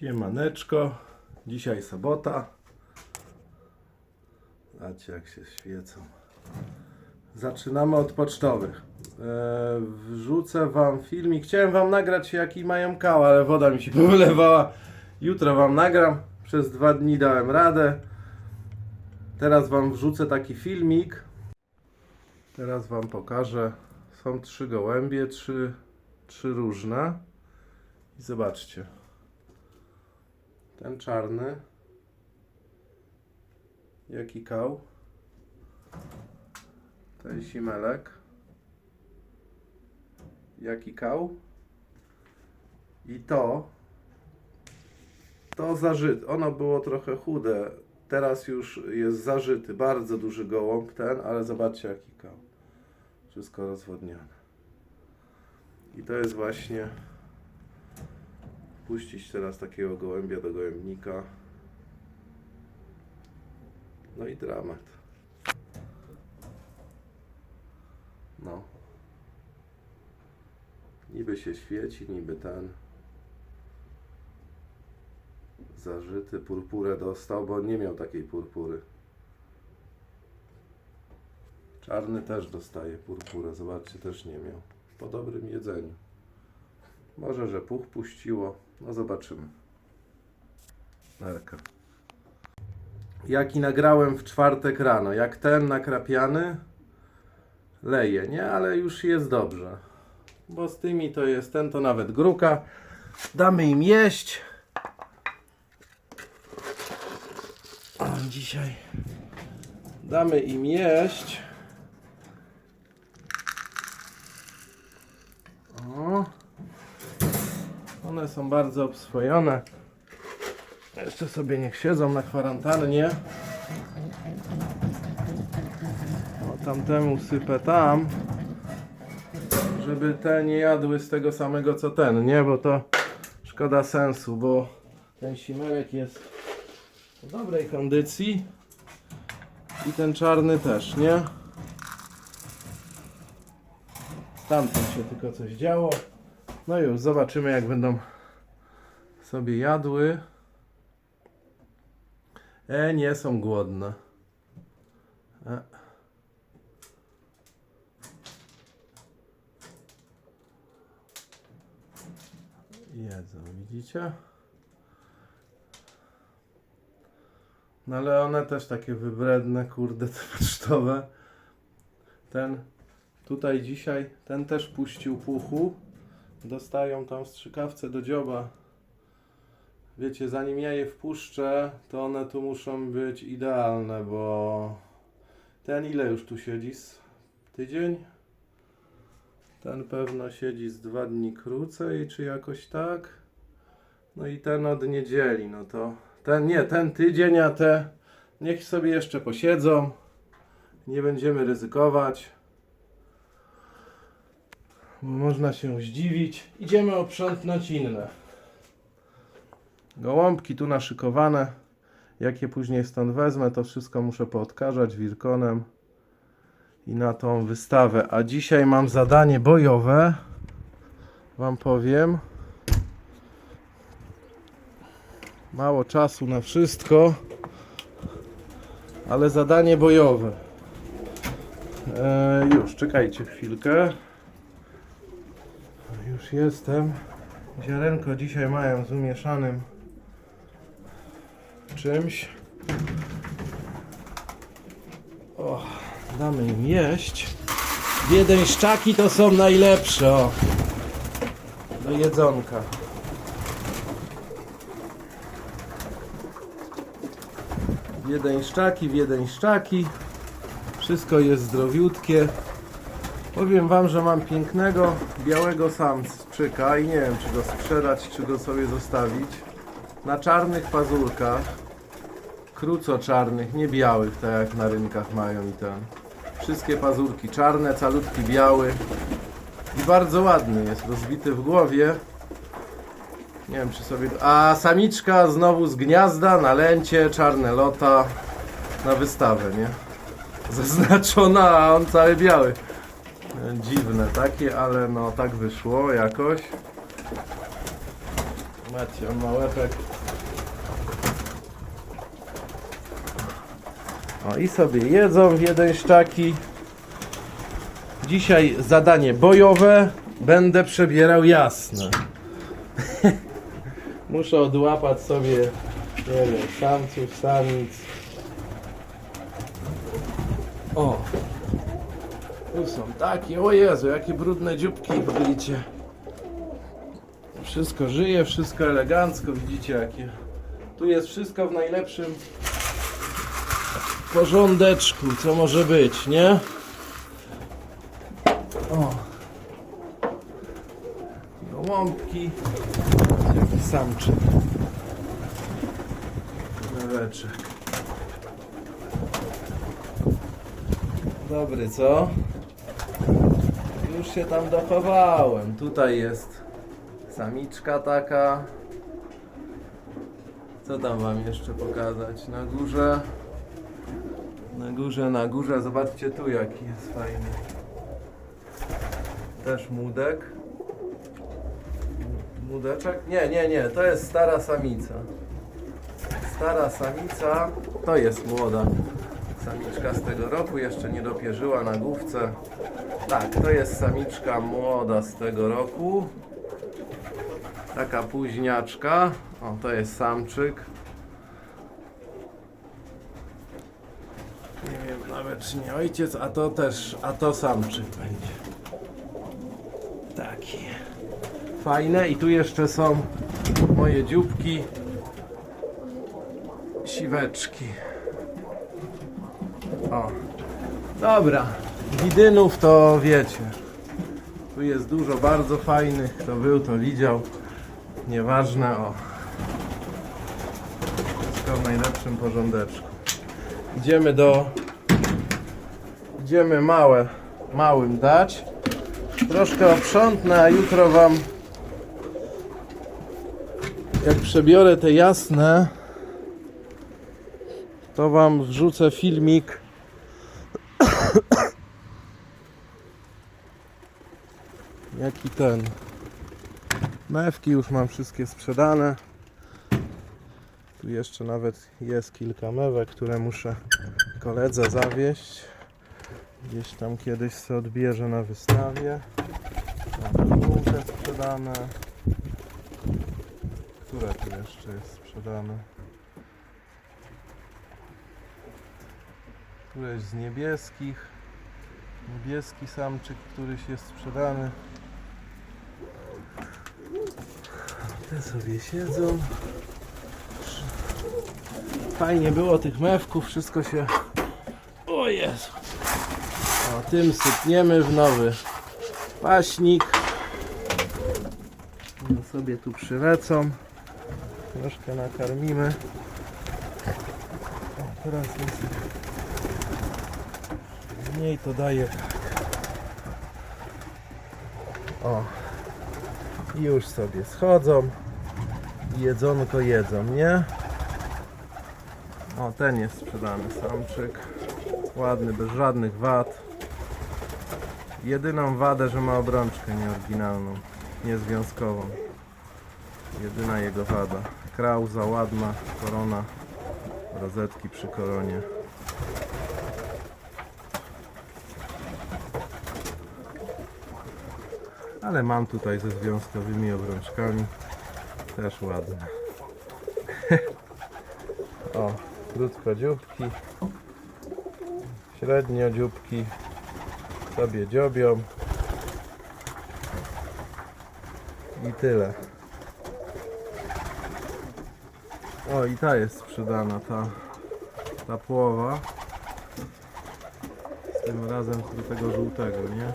Siemaneczko, dzisiaj sobota. Zobaczcie jak się świecą. Zaczynamy od pocztowych. E, wrzucę wam filmik. Chciałem wam nagrać jaki mają kał, ale woda mi się powylewała. Jutro wam nagram. Przez dwa dni dałem radę. Teraz wam wrzucę taki filmik. Teraz wam pokażę. Są trzy gołębie, trzy, trzy różne. I zobaczcie. Ten czarny. Jaki kał. Ten simelek. Jaki kał. I to. To zażyte. Ono było trochę chude. Teraz już jest zażyty. Bardzo duży gołąb ten, ale zobaczcie jaki kał. Wszystko rozwodnione. I to jest właśnie puścić teraz takiego gołębia do gołębnika. No i dramat. No. Niby się świeci, niby ten. Zażyty purpurę dostał, bo nie miał takiej purpury. Czarny też dostaje purpurę, zobaczcie, też nie miał. Po dobrym jedzeniu. Może, że puch puściło. No zobaczymy. Nerka. Jaki nagrałem w czwartek rano. Jak ten nakrapiany leje, nie? Ale już jest dobrze. Bo z tymi to jest ten, to nawet gruka. Damy im jeść. Dzisiaj damy im jeść. O. One są bardzo obswojone. Jeszcze sobie niech siedzą na kwarantannie. O, tamtemu sypę tam. Żeby te nie jadły z tego samego co ten, nie? Bo to szkoda sensu, bo ten simerek jest w dobrej kondycji. I ten czarny też, nie? Tamtym się tylko coś działo. No już, zobaczymy jak będą sobie jadły. E, nie są głodne. E. Jedzą, widzicie? No ale one też takie wybredne, kurde, te pocztowe. Ten tutaj dzisiaj, ten też puścił puchu. Dostają tam strzykawce do dzioba. Wiecie, zanim ja je wpuszczę, to one tu muszą być idealne, bo ten ile już tu siedzi? Z tydzień? Ten pewno siedzi z dwa dni krócej, czy jakoś tak. No i ten od niedzieli, no to ten nie, ten tydzień, a te niech sobie jeszcze posiedzą. Nie będziemy ryzykować. Bo można się zdziwić. Idziemy oprzątnąć inne. Gołąbki tu naszykowane. Jak je później stąd wezmę, to wszystko muszę poodkażać wirkonem i na tą wystawę. A dzisiaj mam zadanie bojowe. Wam powiem. Mało czasu na wszystko, ale zadanie bojowe. E, już, czekajcie chwilkę. Już jestem. Ziarenko dzisiaj mają z umieszanym czymś. O, damy im jeść. Wiedeńszczaki to są najlepsze. O, do jedzonka. Wiedeńszczaki, wiedeńszczaki. Wszystko jest zdrowiutkie. Powiem wam, że mam pięknego białego samczyka i nie wiem czy go sprzedać, czy go sobie zostawić. Na czarnych pazurkach. Króco czarnych, nie białych, tak jak na rynkach mają i ten. Wszystkie pazurki czarne, calutki biały. I bardzo ładny jest, rozbity w głowie. Nie wiem czy sobie... A samiczka znowu z gniazda, na lęcie, czarne lota. Na wystawę, nie? Zaznaczona, a on cały biały. Dziwne takie, ale no tak wyszło jakoś. Macie, on ma łepek. O i sobie jedzą w jeden szczaki. Dzisiaj zadanie bojowe. Będę przebierał jasne. Muszę odłapać sobie, nie wiem, samców, samic. O! Tu są takie, o Jezu, jakie brudne dzióbki w glicie. Wszystko żyje, wszystko elegancko, widzicie jakie. Tu jest wszystko w najlepszym porządeczku, co może być, nie? O. Gołąbki. Jaki samczyk. Leweczek. Dobry, co? Już się tam dochowałem. Tutaj jest samiczka taka. Co tam wam jeszcze pokazać? Na górze. Na górze, na górze. Zobaczcie tu jaki jest fajny. Też młodek. Młodeczek? Nie, nie, nie. To jest stara samica. Stara samica. To jest młoda. Samiczka z tego roku. Jeszcze nie dopierzyła na główce. Tak, to jest samiczka młoda z tego roku. Taka późniaczka. O, to jest samczyk. Nie wiem nawet czy nie ojciec, a to też, a to samczyk będzie. Taki. Fajne i tu jeszcze są moje dzióbki. Siweczki. O. Dobra. Widynów to wiecie. Tu jest dużo bardzo fajnych. Kto był, to widział. Nieważne, o. Wszystko w najlepszym porządeczku. Idziemy do... Idziemy małe, małym dać. Troszkę oprzątnę, a jutro wam... Jak przebiorę te jasne, to wam wrzucę filmik Jaki ten? Mewki już mam wszystkie sprzedane. Tu jeszcze nawet jest kilka mewek, które muszę koledze zawieść. Gdzieś tam kiedyś sobie odbierze na wystawie. Żółte sprzedane. Które tu jeszcze jest sprzedane? Któreś z niebieskich. Niebieski samczyk, któryś jest sprzedany. Te sobie siedzą. Fajnie było tych mewków, wszystko się... O Jezu! O, tym sypniemy w nowy paśnik. No sobie tu przylecą. Troszkę nakarmimy. O, teraz jest mniej to daje. O. Już sobie schodzą. Jedzonko jedzą, nie? O, ten jest sprzedany samczyk. Ładny, bez żadnych wad. Jedyną wadę, że ma obrączkę nieoryginalną, niezwiązkową. Jedyna jego wada. Krauza ładna, korona, rozetki przy koronie. Ale mam tutaj ze związkowymi obrączkami. Też ładne. o, krótko dzióbki. Średnio dzióbki. Sobie dziobią. I tyle. O, i ta jest sprzedana, ta, ta połowa. Z tym razem do tego żółtego, nie?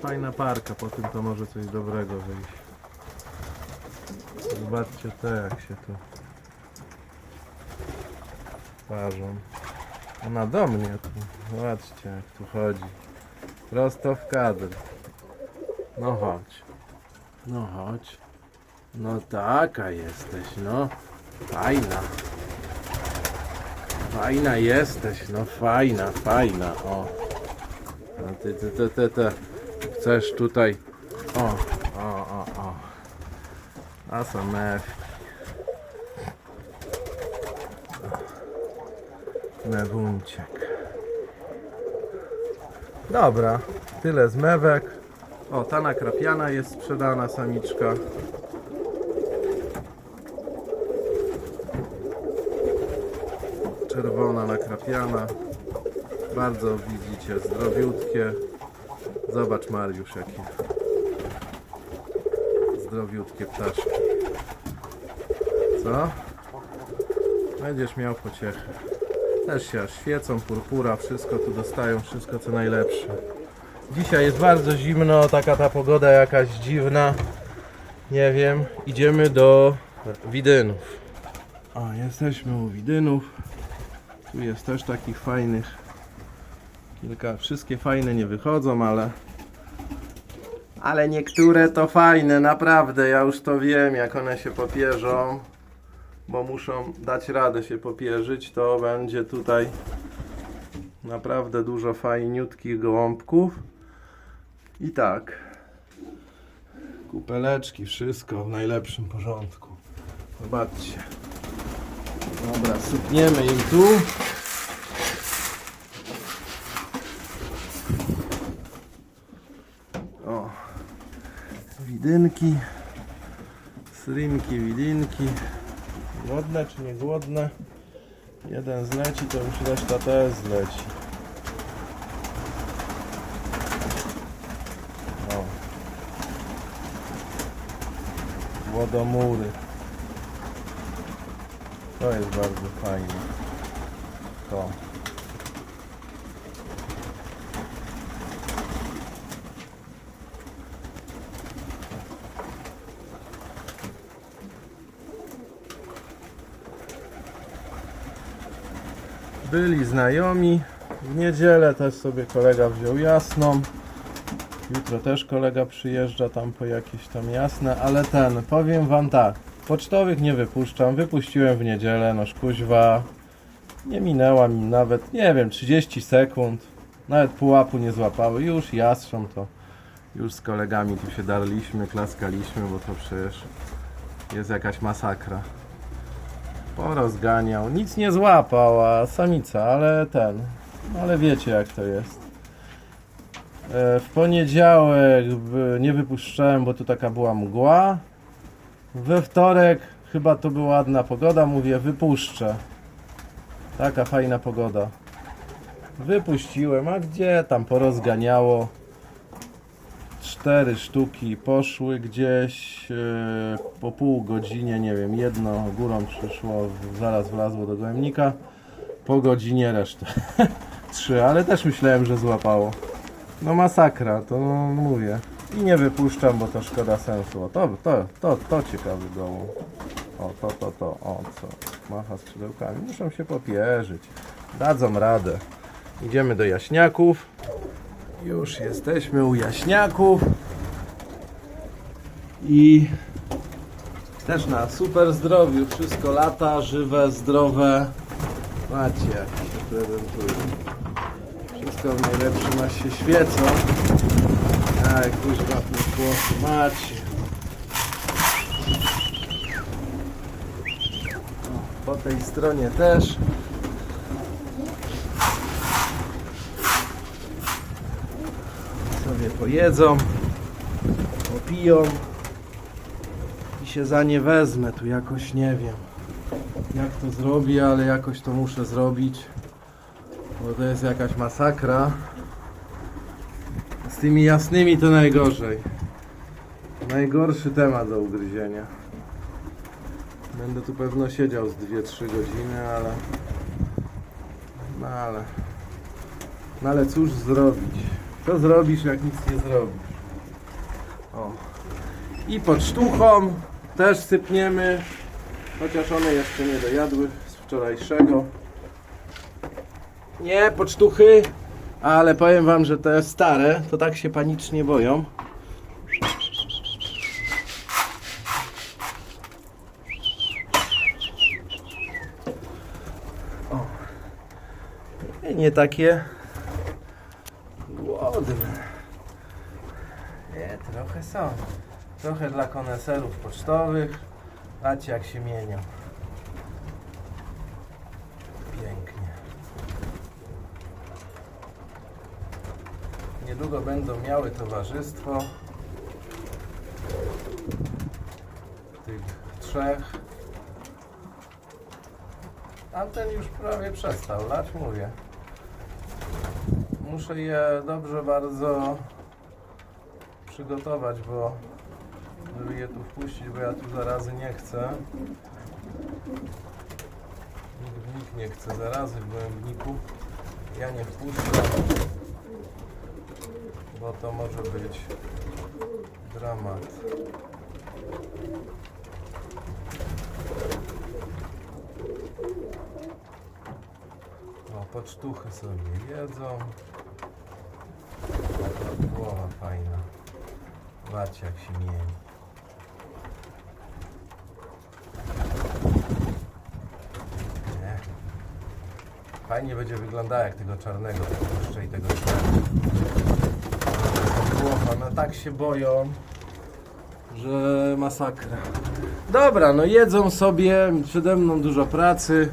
Fajna parka, po tym to może coś dobrego wyjść. Zobaczcie te jak się tu parzą. Ona do mnie tu. Zobaczcie jak tu chodzi. Prosto w kadr. No chodź. No chodź. No taka jesteś, no. Fajna. Fajna jesteś, no fajna, fajna, o. Ty, ty, ty, ty, ty. Chcesz tutaj. O, o, o, o. A są mewki. Dobra, tyle z mewek. O, ta nakrapiana jest sprzedana samiczka. Czerwona nakrapiana. Bardzo widzicie, zdrowiutkie. Zobacz Mariusz jakie zdrowiutkie ptaszki. Co? Będziesz miał pociechę. Też się aż świecą, purpura, wszystko tu dostają, wszystko co najlepsze. Dzisiaj jest bardzo zimno, taka ta pogoda jakaś dziwna. Nie wiem, idziemy do Widynów. Jesteśmy u Widynów. Tu jest też takich fajnych. Kilka, wszystkie fajne nie wychodzą, ale ale niektóre to fajne, naprawdę. Ja już to wiem, jak one się popierzą, bo muszą dać radę się popierzyć. To będzie tutaj naprawdę dużo fajniutkich gołąbków. I tak, kupeleczki, wszystko w najlepszym porządku. Zobaczcie. Dobra, sypniemy im tu. O, widynki, srinki, widynki. Głodne czy nie głodne? Jeden zleci, to już reszta też zleci. O. Łodomury. To jest bardzo fajne. To. Byli znajomi. W niedzielę też sobie kolega wziął jasną. Jutro też kolega przyjeżdża tam po jakieś tam jasne, ale ten, powiem wam tak, pocztowych nie wypuszczam, wypuściłem w niedzielę, no szkuźwa, nie minęła mi nawet, nie wiem, 30 sekund, nawet pułapu nie złapały, już jastrząb to, już z kolegami tu się darliśmy, klaskaliśmy, bo to przecież jest jakaś masakra. Porozganiał. Nic nie złapał, a samica, ale ten. Ale wiecie jak to jest. E, W poniedziałek nie wypuszczałem, bo tu taka była mgła. We wtorek chyba to była ładna pogoda, mówię wypuszczę. Taka fajna pogoda. Wypuściłem, a gdzie tam porozganiało? Cztery sztuki poszły gdzieś e, po pół godzinie, nie wiem, jedno górą przyszło, zaraz wlazło do gołębnika. Po godzinie resztę. Trzy, ale też myślałem, że złapało. No masakra, to mówię. I nie wypuszczam, bo to szkoda sensu. O, to, to, to, to ciekawy gołąb. O, to, to, to, o, co? Macha skrzydełkami. Muszą się popierzyć. Dadzą radę. Idziemy do jaśniaków. Już jesteśmy u jaśniaków. I też na super zdrowiu. Wszystko lata, żywe, zdrowe. Macie, jak się prezentuje. Wszystko w najlepszym aż się świecą. Aj, kuźwa, ten włosy macie. O, Po tej stronie też. Sobie pojedzą, popiją i się za nie wezmę. Tu jakoś nie wiem, jak to zrobię, ale jakoś to muszę zrobić, bo to jest jakaś masakra. Z tymi jasnymi to najgorzej. Najgorszy temat do ugryzienia. Będę tu pewno siedział z 2-3 godziny, ale. No ale. No ale cóż zrobić? Co zrobisz, jak nic nie zrobisz? O. I pod sztuchą też sypniemy. Chociaż one jeszcze nie dojadły z wczorajszego. Nie, pocztuchy. Ale powiem wam, że te stare to tak się panicznie boją. O. Nie takie głodne. Nie, trochę są. Trochę dla koneserów pocztowych. Patrzcie jak się mienią. Pięknie. Niedługo będą miały towarzystwo. Tych trzech. A ten już prawie przestał lać, mówię. Muszę je dobrze bardzo przygotować, bo żeby je tu wpuścić, bo ja tu zarazy nie chcę. Nikt, nie chce zarazy w gołębniku. Ja nie wpuszczę, bo to może być dramat. O, pocztuchy sobie jedzą. Głowa fajna. Zobaczcie jak się mieni. Nie. Fajnie będzie wyglądała jak tego czarnego puszczę i tego czarnego. Głowa, no tak się boją, że masakra. Dobra, no jedzą sobie, przede mną dużo pracy.